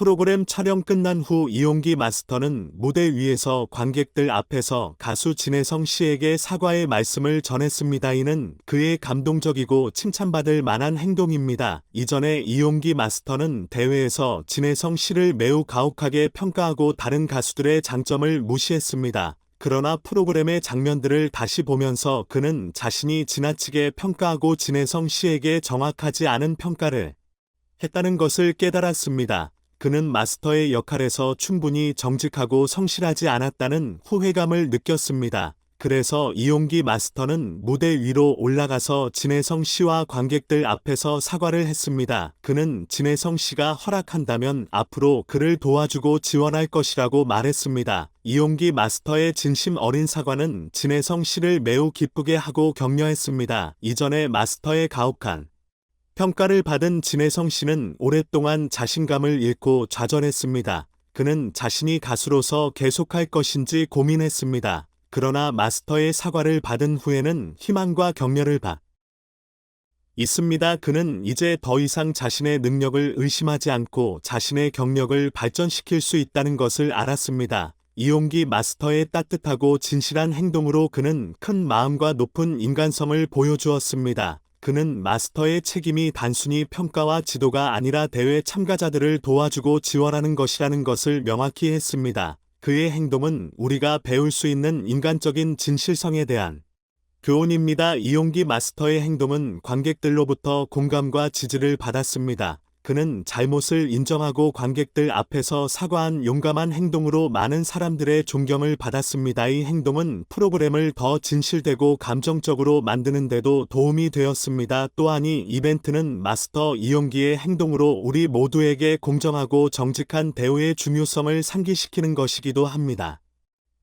프로그램 촬영 끝난 후 이용기 마스터는 무대 위에서 관객들 앞에서 가수 진혜성 씨에게 사과의 말씀을 전했습니다. 이는 그의 감동적이고 칭찬받을 만한 행동입니다. 이전에 이용기 마스터는 대회에서 진혜성 씨를 매우 가혹하게 평가하고 다른 가수들의 장점을 무시했습니다. 그러나 프로그램의 장면들을 다시 보면서 그는 자신이 지나치게 평가하고 진혜성 씨에게 정확하지 않은 평가를 했다는 것을 깨달았습니다. 그는 마스터의 역할에서 충분히 정직하고 성실하지 않았다는 후회감을 느꼈습니다. 그래서 이용기 마스터는 무대 위로 올라가서 진혜성 씨와 관객들 앞에서 사과를 했습니다. 그는 진혜성 씨가 허락한다면 앞으로 그를 도와주고 지원할 것이라고 말했습니다. 이용기 마스터의 진심 어린 사과는 진혜성 씨를 매우 기쁘게 하고 격려했습니다. 이전에 마스터의 가혹한 평가를 받은 진혜성 씨는 오랫동안 자신감을 잃고 좌절했습니다. 그는 자신이 가수로서 계속할 것인지 고민했습니다. 그러나 마스터의 사과를 받은 후에는 희망과 격려를 받 있습니다. 그는 이제 더 이상 자신의 능력을 의심하지 않고 자신의 경력을 발전시킬 수 있다는 것을 알았습니다. 이용기 마스터의 따뜻하고 진실한 행동으로 그는 큰 마음과 높은 인간성을 보여주었습니다. 그는 마스터의 책임이 단순히 평가와 지도가 아니라 대회 참가자들을 도와주고 지원하는 것이라는 것을 명확히 했습니다. 그의 행동은 우리가 배울 수 있는 인간적인 진실성에 대한 교훈입니다. 이용기 마스터의 행동은 관객들로부터 공감과 지지를 받았습니다. 그는 잘못을 인정하고 관객들 앞에서 사과한 용감한 행동으로 많은 사람들의 존경을 받았습니다. 이 행동은 프로그램을 더 진실되고 감정적으로 만드는데도 도움이 되었습니다. 또한 이 이벤트는 마스터 이용기의 행동으로 우리 모두에게 공정하고 정직한 대우의 중요성을 상기시키는 것이기도 합니다.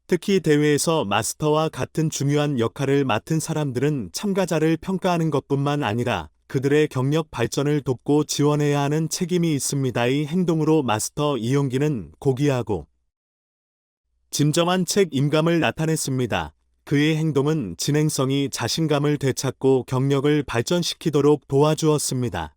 특히 대회에서 마스터와 같은 중요한 역할을 맡은 사람들은 참가자를 평가하는 것뿐만 아니라 그들의 경력 발전을 돕고 지원해야 하는 책임이 있습니다. 이 행동으로 마스터 이용기는 고귀하고 진정한 책임감을 나타냈습니다. 그의 행동은 진행성이 자신감을 되찾고 경력을 발전시키도록 도와주었습니다.